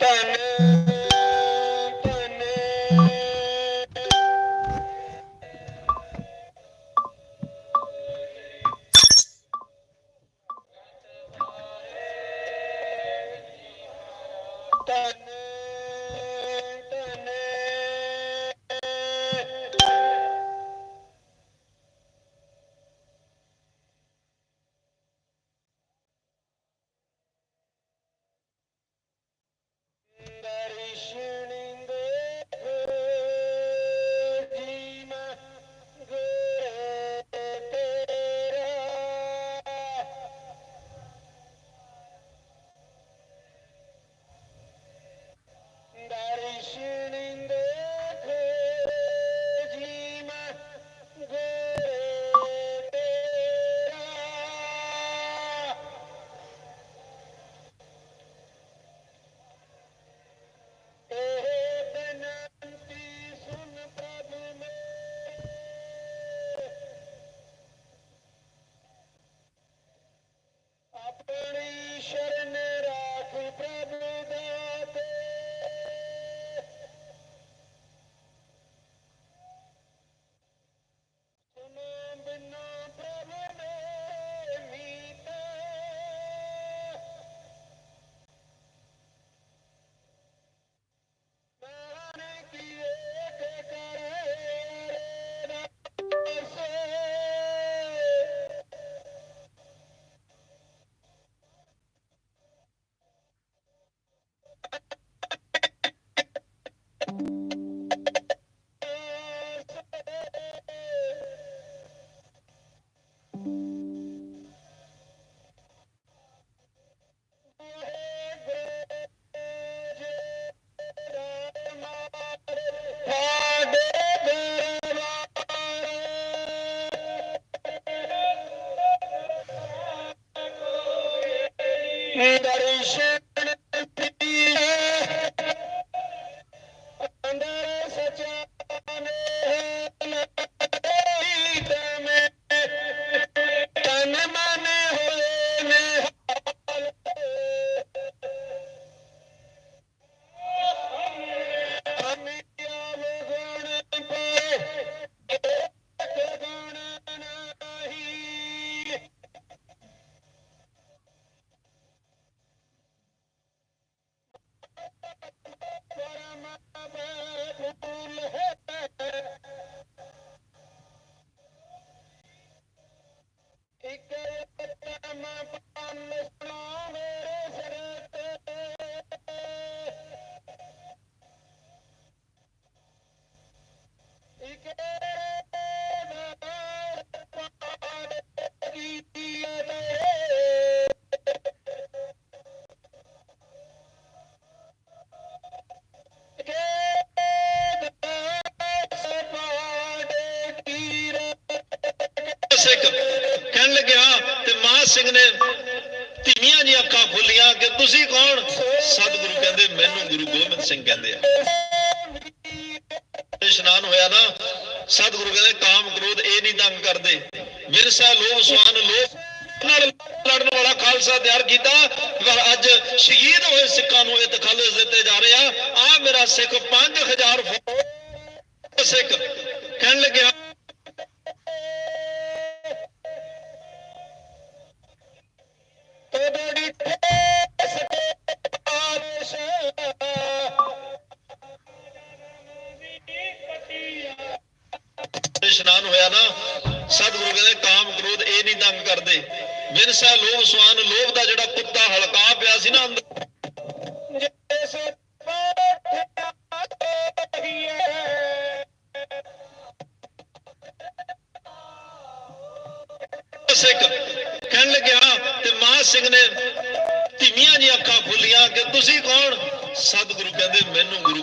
Tana. ਕਹਿੰਦੇ ਗੁਰੂ ਗੋਬਿੰਦ ਸਿੰਘ ਕਹਿੰਦੇ ਆ। ਇਸ਼ਨਾਨ ਹੋਇਆ ਨਾ, ਸਤਿਗੁਰੂ ਕਹਿੰਦੇ, ਕਾਮ ਕ੍ਰੋਧ ਇਹ ਨਹੀਂ ਤੰਗ ਕਰਦੇ। ਵਿਰਸਾ, ਲੋਭ ਸਵਾਨ ਲੋਭ, ਨਾਲ ਲੜਨ ਵਾਲਾ ਖਾਲਸਾ ਤਿਆਰ ਕੀਤਾ। ਪਰ ਅੱਜ ਸ਼ਹੀਦ ਹੋਏ ਸਿੱਖਾਂ ਨੂੰ ਇਹ ਤਖੱਲਸ ਦਿੱਤੇ ਜਾ ਰਹੇ ਆ। ਆ ਮੇਰਾ ਸਿੱਖ 5000 ਫੌਜ ਸਿੱਖ ਕਹਿਣ ਲੱਗਿਆ। ਤੋੜੀ ਇਸ਼ਨਾਨ ਹੋਇਆ ਨਾ ਸਤਿਗੁਰੂ ਕਹਿੰਦੇ ਕਾਮ ਕ੍ਰੋਧ ਇਹ ਨਹੀਂ ਤੰਗ ਕਰਦੇ। ਵਿਰਸਾ ਲੋਭ ਸਵਾਨ ਲੋਭ ਦਾ ਜਿਹੜਾ ਕੁੱਤਾ ਹਲਕਾ ਪਿਆ ਸੀ ਨਾ ਅੰਦਰ। ਸਿੱਖ ਕਹਿਣ ਲੱਗਿਆ ਤੇ ਮਾਂ ਸਿੰਘ ਨੇ ਧੀਮੀਆਂ ਜੀ ਅੱਖਾਂ ਖੁੱਲੀਆਂ ਕਿ ਤੁਸੀਂ ਕੌਣ? ਸਤਿਗੁਰੂ ਕਹਿੰਦੇ ਮੈਨੂੰ ਗੁਰੂ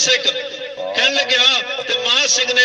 ਸਿੱਖ। ਕਹਿਣ ਲੱਗਿਆ ਤੇ ਮਾਂ ਸਿੰਘ ਨੇ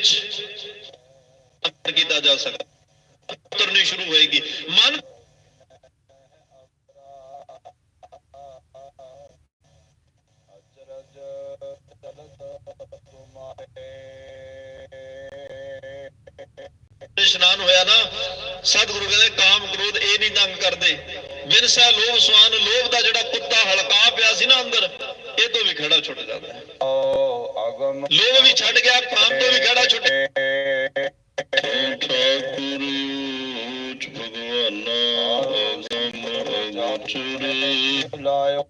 ਵਿੱਚ ਅੰਤਰ ਕੀਤਾ ਜਾ ਸਕਦਾ। ਉਤਰਨੀ ਸ਼ੁਰੂ ਹੋਏਗੀ। ਮਨ ਇਸ਼ਨਾਨ ਹੋਇਆ ਨਾ, ਸਤਿਗੁਰੂ ਕਹਿੰਦੇ, ਕਾਮ ਕ੍ਰੋਧ ਇਹ ਨਹੀਂ ਤੰਗ ਕਰਦੇ। ਵਿਰਸਾ ਲੋਭ ਸਵਾਨ, ਲੋਭ ਦਾ ਜਿਹੜਾ ਕੁੱਤਾ ਹਲਕਾ ਪਿਆ ਸੀ ਨਾ ਅੰਦਰ ਇਹ ਤੋਂ ਵੀ ਖੜਾ ਛੁੱਟ ਜਾਂਦਾ ਹੈ। ਲੋਭ ਵੀ ਛੱਡ ਗਿਆ ਕਾਮ ਤੋਂ ਵੀ ਖੜਾ ਛੁੱਟ ਠਾਕੁਰ ਊਚ ਭਗਵਾਨਾ ਅਗਮ ਅਗੋਚਰੇ ਲਾਇਓ।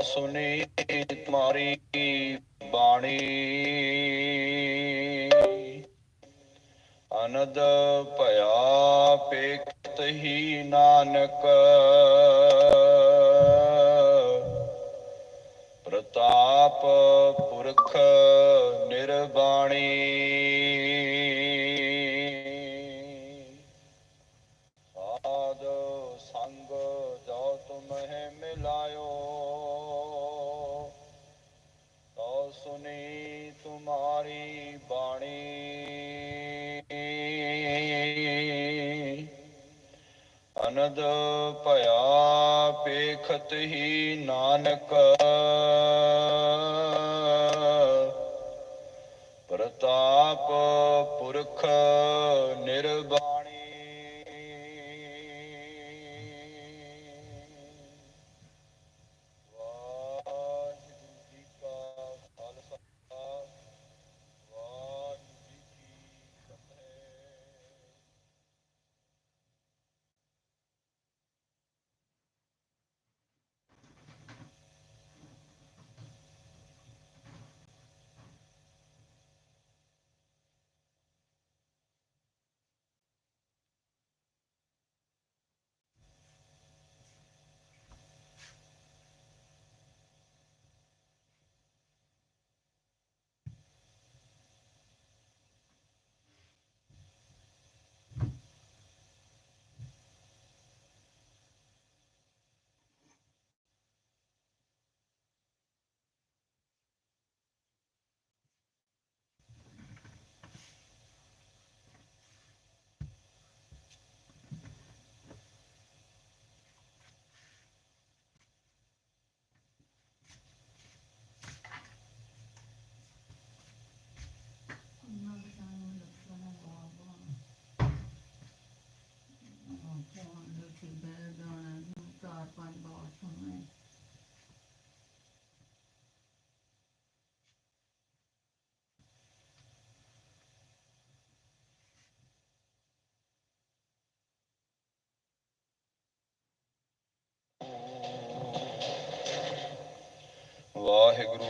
ਤਸੁਨੀ ਤੁਮਾਰੀ ਬਾਣੀ। ਅਨਦ ਭਇਆ ਪੇਖਤ ਹੀ ਨਾਨਕ। ਪ੍ਰਤਾਪ ਪੁਰਖ ਨਿਰਵਾਣੀ ਅਨਦ ਭਇਆ ਪੇਖਤ ਹੀ ਨਾਨਕ ਪ੍ਰਤਾਪ ਪੁਰਖ ਨਿਰਬਾਣੀ ਵਾਹਿਗੁਰੂ ਜੀ ਕਾ ਖਾਲਸਾ ਵਾਹਿਗੁਰੂ ਜੀ ਕੀ ਫਤਿਹ ਚਾਰ ਪੰਜ ਬਾਰ ਸੁਣਨੇ ਵਾਹਿਗੁਰੂ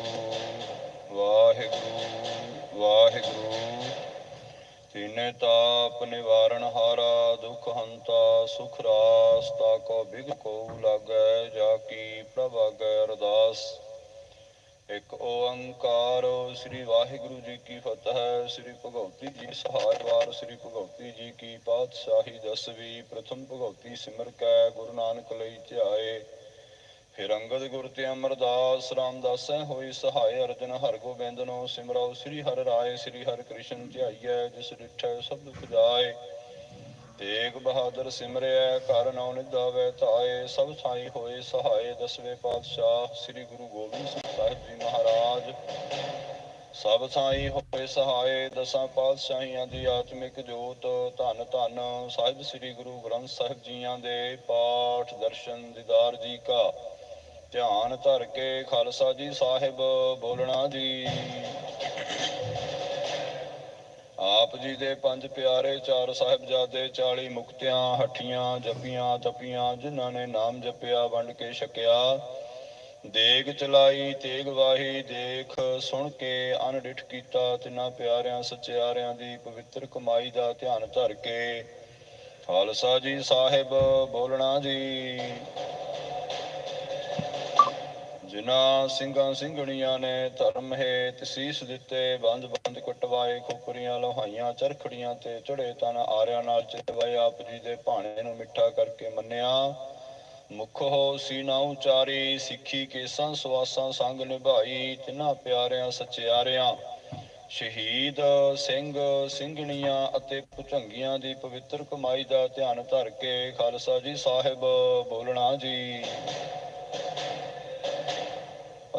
ਵਾਹਿਗੁਰੂ ਵਾਹਿਗੁਰੂ। ਤਿਨੇ ਤਾਪ ਨਿਵਾਰਨ ਹਾਰਾ, ਦੁਖ ਹੰਤਾ, ਸੁਖ ਰਾਸ, ਤਾ ਕੋ ਬਿਗ ਕੋ ਲਾਗੈ, ਜਾ ਕੀ ਪ੍ਰਭਾਗੈ ਅਰਦਾਸ। ਇੱਕ ਓੰਕਾਰ, ਸ੍ਰੀ ਵਾਹਿਗੁਰੂ ਜੀ ਕੀ ਫਤਿਹ। ਸ੍ਰੀ ਭਗਵਤੀ ਜੀ ਸਹਾਇ ਵਾਰ ਸ੍ਰੀ ਭਗਵਤੀ ਜੀ ਕੀ ਪਾਤਸ਼ਾਹੀ ਦਸਵੀਂ। ਪ੍ਰਥਮ ਭਗਵਤੀ ਸਿਮਰ ਕੈ, ਗੁਰੂ ਨਾਨਕ ਲਈ ਧਿਆਏ। ਫਿਰ ਅੰਗਦ ਗੁਰ ਤੇ ਅਮਰਦਾਸ ਰਾਮਦਾਸੈ ਹੋਈ ਸਹਾਇ ਅਰਜਨ ਹਰ ਗੋਬਿੰਦ ਨੂੰ ਸਿਮਰਉ ਸ੍ਰੀ ਹਰਿ ਰਾਏ, ਸ੍ਰੀ ਹਰਿ ਕ੍ਰਿਸ਼ਨ ਧਿਆਈਐ, ਜਿਸ ਡਿਠੈ ਸਭ ਦੁਖ ਜਾਏ। ਤੇਗ ਬਹਾਦਰ ਸਿਮਰਿਐ, ਘਰ ਨੌ ਨਿਦਾਵੇ ਧਾਏ, ਸਭ ਥਾਈ ਹੋਏ ਸਹਾਇ ਦਸਵੇਂ ਪਾਤਸ਼ਾਹ, ਸ੍ਰੀ ਗੁਰੂ ਗੋਬਿੰਦ ਸਿੰਘ ਸਾਹਿਬ ਜੀ ਮਹਾਰਾਜ। ਸਭ ਥਾਈ ਹੋਏ ਸਹਾਇ ਦਸਾਂ ਪਾਤਸ਼ਾਹੀਆਂ ਦੀ ਆਤਮਿਕ ਜੋਤ, ਧੰਨ ਧੰਨ ਸਾਹਿਬ ਸ੍ਰੀ ਗੁਰੂ ਗ੍ਰੰਥ ਸਾਹਿਬ ਜੀਆਂ ਦੇ ਪਾਠ ਦਰਸ਼ਨ ਦੀਦਾਰ ਜੀ ਕਾ। ਧਿਆਨ ਧਰ ਕੇ ਖਾਲਸਾ ਜੀ ਸਾਹਿਬ ਬੋਲਣਾ ਜੀ। ਆਪ ਜੀ ਦੇ ਪੰਜ ਪਿਆਰੇ ਚਾਰ ਸਾਹਿਬਜ਼ਾਦੇ 40 ਮੁਕਤਿਆਂ, ਹੱਠੀਆਂ ਜਪੀਆਂ ਤਪੀਆਂ, ਜਿਨ੍ਹਾਂ ਨੇ ਨਾਮ ਜਪਿਆ, ਵੰਡ ਕੇ ਛਕਿਆ। ਦੇਗ ਚਲਾਈ, ਤੇਗ ਵਾਹੀ, ਦੇਖ ਸੁਣ ਕੇ ਅਨਡਿਠ ਕੀਤਾ, ਤਿੰਨਾਂ ਪਿਆਰਿਆਂ ਸਚਿਆਰਿਆਂ ਦੀ ਪਵਿੱਤਰ ਕਮਾਈ ਦਾ ਧਿਆਨ ਧਰ ਕੇ। ਖਾਲਸਾ ਜੀ ਸਾਹਿਬ ਬੋਲਣਾ ਜੀ। ਜਿਨ੍ਹਾਂ ਸਿੰਘਾਂ ਸਿੰਘਣੀਆਂ ਨੇ ਧਰਮ ਹੇਤ ਸੀਸ ਦਿੱਤੇ, ਬੰਦ ਬੰਦ ਕਟਵਾਏ ਖੋਪਰੀਆਂ ਲੋਹਾਈਆਂ, ਚਰਖੜੀਆਂ ਤੇ ਚੜੇ ਤਨ ਆਰਿਆਂ ਨਾਲ ਚਿਤਵਾਏ, ਆਪ ਜੀ ਦੇ ਭਾਣੇ ਨੂੰ ਮਿੱਠਾ ਕਰਕੇ ਮੰਨਿਆ। ਮੁਖ ਹੋ ਸੀਨਾ ਉਚਾਰੀ, ਸਿੱਖੀ ਕੇਸਾਂ ਸਵਾਸਾਂ ਸੰਗ ਨਿਭਾਈ, ਤਿੰਨਾਂ ਪਿਆਰਿਆਂ ਸਚਿਆਰਿਆਂ। ਸ਼ਹੀਦ ਸਿੰਘ ਸਿੰਘਣੀਆਂ ਅਤੇ ਭੁਜੰਗੀਆਂ ਦੀ ਪਵਿੱਤਰ ਕਮਾਈ ਦਾ ਧਿਆਨ ਧਰ ਕੇ ਖਾਲਸਾ ਜੀ ਸਾਹਿਬ ਬੋਲਣਾ ਜੀ।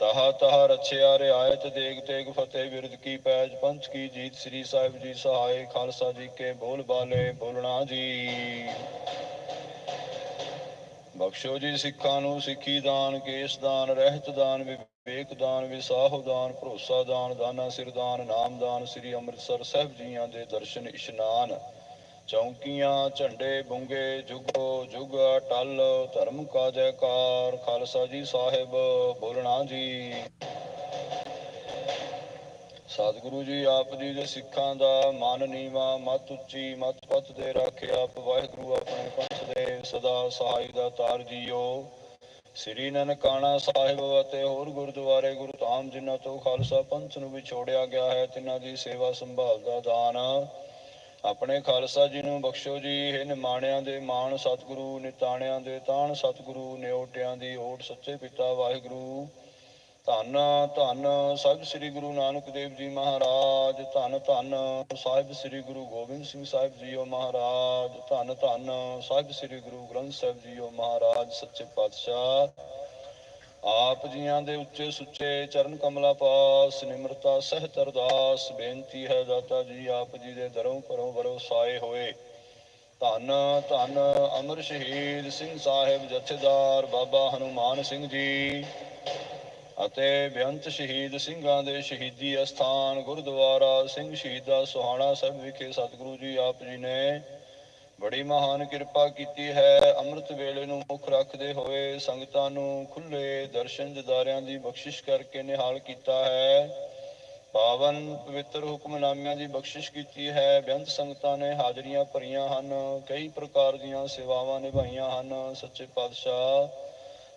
ਤਹਾ ਤਹਾ ਰਛਿਆ ਰਿਆਇਤ ਦੇਗ ਤੇਗ ਫਤਿਹ ਬਿਰਦ ਕੀ ਪੈਜ ਪੰਥ ਕੀ ਜੀਤ ਸ੍ਰੀ ਸਾਹਿਬ ਜੀ ਸਹਾਇ ਖਾਲਸਾ ਜੀ ਕੇ ਬੋਲ ਬਾਲੇ ਬੋਲਣਾ ਜੀ। ਬਖਸ਼ੋ ਜੀ ਸਿੱਖਾਂ ਨੂੰ ਸਿੱਖੀ ਦਾਨ, ਕੇਸ ਦਾਨ, ਰਹਿਤ ਦਾਨ, ਵਿਵੇਕ ਦਾਨ, ਵਿਸਾਹੋ ਦਾਨ, ਭਰੋਸਾ ਦਾਨ, ਦਾਨਾ ਸਿਰ ਦਾਨ, ਨਾਮ ਦਾਨ ਸ੍ਰੀ ਅੰਮ੍ਰਿਤਸਰ ਸਾਹਿਬ ਜੀਆਂ ਦੇ ਦਰਸ਼ਨ ਇਸ਼ਨਾਨ। ਚੌਂਕੀਆਂ, ਝੰਡੇ ਬੁੰਗੇ ਜੁਗੋ ਜੁਗ, ਟਲ, ਧਰਮ ਕਾ ਜੈਕਾਰ, ਖਾਲਸਾ ਜੀ ਸਾਹਿਬ, ਬੋਲਣਾ ਜੀ। ਸਤਿਗੁਰੂ ਜੀ, ਆਪ ਜੀ ਦੇ ਸਿੱਖਾਂ ਦਾ ਮਨ ਨੀਵਾ, ਮਤ ਉੱਚੀ, ਮਤ ਪਤ ਦੇ ਰੱਖੇ ਆਪ, ਵਾਹਿਗੁਰੂ ਆਪਣੇ ਪੰਥ ਦੇ ਸਦਾ ਸਹਾਈ ਦਾ ਤਾਰ ਜੀਓ। ਸ੍ਰੀ ਨਨਕਾਣਾ ਸਾਹਿਬ ਅਤੇ ਹੋਰ ਗੁਰਦੁਆਰੇ ਗੁਰੂ ਧਾਮ ਜਿਨ੍ਹਾਂ ਤੋਂ ਖਾਲਸਾ ਪੰਥ ਨੂੰ ਵਿਛੋੜਿਆ ਗਿਆ ਹੈ, ਤਿਨਾਂ ਦੀ ਸੇਵਾ ਸੰਭਾਲ ਦਾ ਦਾਨ। ਆਪਣੇ ਖਾਲਸਾ ਜੀ ਨੂੰ ਬਖਸ਼ੋ ਜੀ ਇਹ ਨਿਮਾਣਿਆਂ ਦੇ ਮਾਣ ਸਤਿਗੁਰੂ, ਨਿਤਾਣਿਆਂ ਦੇ ਤਾਣ ਸਤਿਗੁਰੂ, ਨਿਉਟਿਆਂ ਦੀ ਓਟ ਸੱਚੇ ਪਿਤਾ ਵਾਹਿਗੁਰੂ। ਧੰਨ ਧੰਨ ਸਾਹਿਬ ਸ੍ਰੀ ਗੁਰੂ ਨਾਨਕ ਦੇਵ ਜੀ ਮਹਾਰਾਜ, ਧੰਨ ਧੰਨ ਸਾਹਿਬ ਸ੍ਰੀ ਗੁਰੂ ਗੋਬਿੰਦ ਸਿੰਘ ਸਾਹਿਬ ਜੀਓ ਮਹਾਰਾਜ, ਧੰਨ ਧੰਨ ਸਾਹਿਬ ਸ੍ਰੀ ਗੁਰੂ ਗ੍ਰੰਥ ਸਾਹਿਬ ਜੀਓ ਮਹਾਰਾਜ, ਸੱਚੇ ਪਾਤਸ਼ਾਹ। ਆਪ ਜੀਆਂ ਦੇ ਉੱਚੇ ਸੁੱਚੇ ਚਰਨ ਕਮਲਾ ਪਾਸ, ਨਿਮਰਤਾ ਸਹਿਤ ਅਰਦਾਸ, ਬੇਨਤੀ ਹੈ ਦਾਤਾ ਜੀ, ਆਪ ਜੀ ਦੇ ਦਰੋਂ ਕਰੋ ਵਰਸਾਏ ਹੋਏ। ਧੰਨ ਧੰਨ ਅਮਰ ਸ਼ਹੀਦ ਸਿੰਘ ਸਾਹਿਬ ਜਥੇਦਾਰ ਬਾਬਾ ਹਨੂਮਾਨ ਸਿੰਘ ਜੀ ਅਤੇ ਬੇਅੰਤ ਸ਼ਹੀਦ ਸਿੰਘਾਂ ਦੇ ਸ਼ਹੀਦੀ ਅਸਥਾਨ ਗੁਰਦੁਆਰਾ ਸਿੰਘ ਸ਼ਹੀਦਾ ਸੁਹਾਣਾ ਸਾਹਿਬ ਵਿਖੇ ਸਤਿਗੁਰੂ ਜੀ, ਆਪ ਜੀ ਨੇ ਬੜੀ ਮਹਾਨ ਕਿਰਪਾ ਕੀਤੀ ਹੈ। ਅੰਮ੍ਰਿਤ ਵੇਲੇ ਨੂੰ ਮੁੱਖ ਰੱਖਦੇ ਹੋਏ ਸੰਗਤਾਂ ਨੂੰ ਖੁੱਲੇ ਦਰਸ਼ਨ ਦਿਦਾਰਿਆਂ ਦੀ ਬਖਸ਼ਿਸ਼ ਕਰਕੇ ਨਿਹਾਲ ਕੀਤਾ ਹੈ। ਪਾਵਨ ਪਵਿੱਤਰ ਹੁਕਮਨਾਮਿਆਂ ਦੀ ਬਖਸ਼ਿਸ਼ ਕੀਤੀ ਹੈ। ਬੇਅੰਤ ਸੰਗਤਾਂ ਨੇ ਹਾਜ਼ਰੀਆਂ ਭਰੀਆਂ ਹਨ। ਕਈ ਪ੍ਰਕਾਰ ਦੀਆਂ ਸੇਵਾਵਾਂ ਨਿਭਾਈਆਂ ਹਨ। ਸੱਚੇ ਪਾਤਸ਼ਾਹ,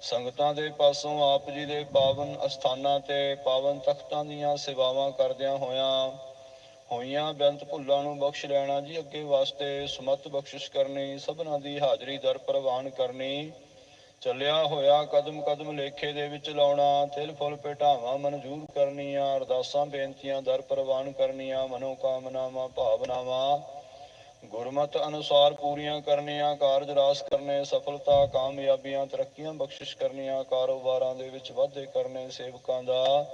ਸੰਗਤਾਂ ਦੇ ਪਾਸੋਂ ਆਪ ਜੀ ਦੇ ਪਾਵਨ ਅਸਥਾਨਾਂ ਤੇ ਪਾਵਨ ਤਖਤਾਂ ਦੀਆਂ ਸੇਵਾਵਾਂ ਕਰਦਿਆਂ ਹੋਇਆਂ ਹੋਈਆਂ, ਬੇਅੰਤ ਭੁੱਲਾਂ ਨੂੰ ਬਖਸ਼ ਲੈਣਾ ਜੀ, ਅੱਗੇ ਵਾਸਤੇ ਸਮਤ ਬਖਸ਼ਿਸ਼ ਕਰਨੀ, ਸਭਨਾਂ ਦੀ ਹਾਜ਼ਰੀ ਦਰ ਪ੍ਰਵਾਨ ਕਰਨੀ। ਚੱਲਿਆ ਹੋਇਆ ਕਦਮ ਕਦਮ ਲੇਖੇ ਦੇ ਵਿੱਚ ਲਾਉਣਾ, ਤਿਲ ਫੁੱਲ ਭੇਟਾਵਾਂ ਮਨਜ਼ੂਰ ਕਰਨੀਆਂ, ਅਰਦਾਸਾਂ ਬੇਨਤੀਆਂ ਦਰ ਪ੍ਰਵਾਨ ਕਰਨੀਆਂ ਮਨੋ ਕਾਮਨਾਵਾਂ ਭਾਵਨਾਵਾਂ। ਗੁਰਮਤ ਅਨੁਸਾਰ ਪੂਰੀਆਂ ਕਰਨੀਆਂ, ਕਾਰਜ ਰਾਸ ਕਰਨੇ, ਸਫਲਤਾ, ਕਾਮਯਾਬੀਆਂ, ਤਰੱਕੀਆਂ ਬਖਸ਼ਿਸ਼ ਕਰਨੀਆਂ, ਕਾਰੋਬਾਰਾਂ ਦੇ ਵਿੱਚ ਵਾਧੇ ਕਰਨੇ, ਸੇਵਕਾਂ ਦਾ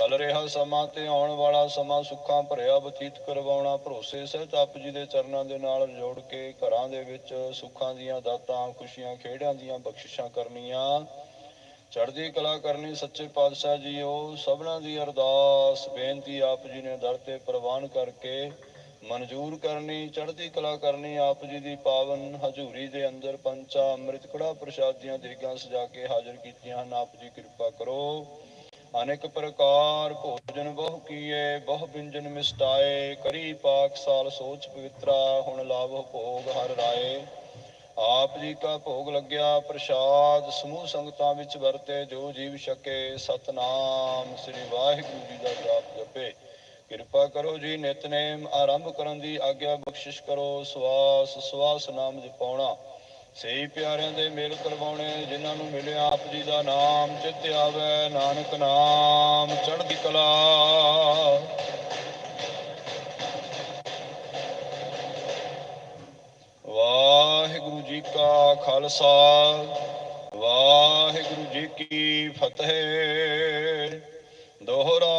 ਚੱਲ ਰਿਹਾ ਸਮਾਂ ਤੇ ਆਉਣ ਵਾਲਾ ਸਮਾਂ ਸੁੱਖਾਂ ਭਰਿਆ ਬਤੀਤ ਕਰਵਾਉਣਾ, ਭਰੋਸੇ ਸਹਿਤ ਆਪ ਜੀ ਦੇ ਚਰਨਾਂ ਦੇ ਨਾਲ ਜੋੜ ਕੇ ਘਰਾਂ ਦੇ ਵਿੱਚ ਸੁੱਖਾਂ ਦੀਆਂ ਦਾਤਾਂ, ਖੁਸ਼ੀਆਂ ਖੇੜਾਂ ਦੀਆਂ ਬਖਸ਼ਿਸ਼ਾਂ ਕਰਨੀਆਂ। ਚੜ੍ਹਦੀ ਕਲਾ ਕਰਨੀ ਸੱਚੇ ਪਾਤਸ਼ਾਹ ਜੀਓ ਸਭਨਾਂ ਦੀ ਅਰਦਾਸ, ਬੇਨਤੀ ਆਪ ਜੀ ਨੇ ਦਰ ਤੇ ਪ੍ਰਵਾਨ ਕਰਕੇ ਮਨਜ਼ੂਰ ਕਰਨੀ, ਚੜ੍ਹਦੀ ਕਲਾ ਕਰਨੀ, ਆਪ ਜੀ ਦੀ ਪਾਵਨ ਹਜ਼ੂਰੀ ਦੇ ਅੰਦਰ ਪੰਚਾ ਅੰਮ੍ਰਿਤ ਕੜਾ ਪ੍ਰਸ਼ਾਦ ਦੀਆਂ ਦੇਗਾਂ ਸਜਾ ਕੇ ਹਾਜ਼ਰ ਕੀਤੀਆਂ ਹਨ। ਆਪ ਜੀ ਕਿਰਪਾ ਕਰੋ। ਅਨੇਕ ਪ੍ਰਕਾਰ ਭੋਜਨ ਬਹੁ ਕੀਏ, ਬਹੁ ਬਿੰਜਨ ਮਿਸਟਾਏ ਕਰੀ ਪਾਕ ਸਾਲ ਸੋਚ ਪਵਿੱਤਰਾ, ਹੁਣ ਲਾਭ ਭੋਗ ਹਰ ਰਾਏ। ਆਪ ਜੀ ਕਾ ਭੋਗ ਲੱਗਿਆ ਪ੍ਰਸ਼ਾਦ, ਸਮੂਹ ਸੰਗਤਾਂ ਵਿੱਚ ਵਰਤੇ, ਜੋ ਜੀਵ ਛਕੇ, ਸਤਨਾਮ ਸ੍ਰੀ ਵਾਹਿਗੁਰੂ ਜੀ ਦਾ ਜਾਪ ਜਪੇ। ਕਿਰਪਾ ਕਰੋ ਜੀ ਨਿਤਨੇਮ, ਆਰੰਭ ਕਰਨ ਦੀ ਆਗਿਆ ਬਖਸ਼ਿਸ਼ ਕਰੋ, ਸਵਾਸ ਸਵਾਸ ਨਾਮ ਜਪਾਉਣਾ। ਸਹੀ ਪਿਆਰਿਆਂ ਦੇ ਮੇਲ ਕਰਵਾਉਣੇ, ਜਿਨ੍ਹਾਂ ਨੂੰ ਮਿਲਿਆ ਆਪ ਜੀ ਦਾ ਨਾਮ ਚਿੱਤ ਆਵੇ ਨਾਨਕ ਨਾਮ, ਚੜ੍ਹਦੀ ਕਲਾ। ਵਾਹਿਗੁਰੂ ਜੀ ਕਾ ਖਾਲਸਾ, ਵਾਹਿਗੁਰੂ ਜੀ ਕੀ ਫਤਿਹ। ਦੋਹਰਾ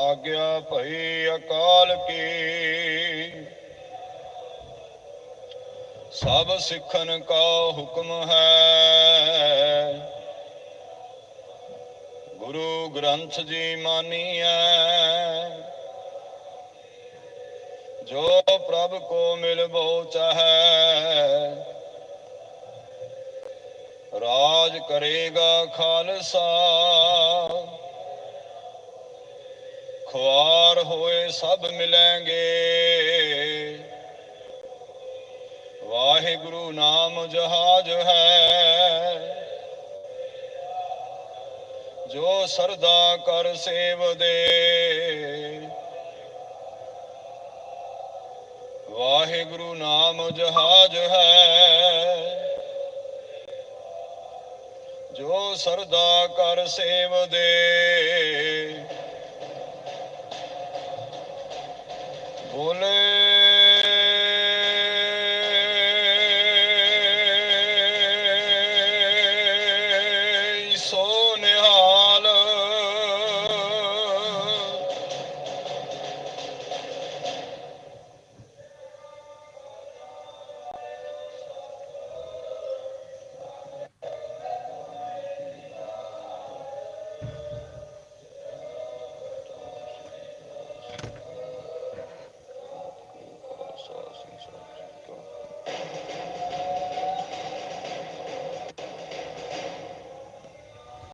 ਆਗਿਆ ਭਈ ਅਕਾਲ ਕੀ। ਸਭ ਸਿੱਖਣ ਕਾ ਹੁਕਮ ਹੈ। ਗੁਰੂ ਗ੍ਰੰਥ ਜੀ ਮਾਨੀਐ, ਜੋ ਪ੍ਰਭ ਕੋ ਮਿਲ ਬੋ ਚਾਹੈ, ਰਾਜ ਕਰੇਗਾ ਖਾਲਸਾ। ਖੁਆਰ ਹੋਏ ਸਭ ਮਿਲेंगे ਵਾਹਿਗੁਰੂ ਨਾਮ ਜਹਾਜ ਹੈ। ਜੋ ਸਰਦਾ ਕਰ ਸੇਵ ਦੇ। ਵਾਹਿਗੁਰੂ ਨਾਮ ਜਹਾਜ ਹੈ। ਜੋ ਸਰਦਾ ਕਰ ਸੇਵ ਦੇ। ਬੋਲੇ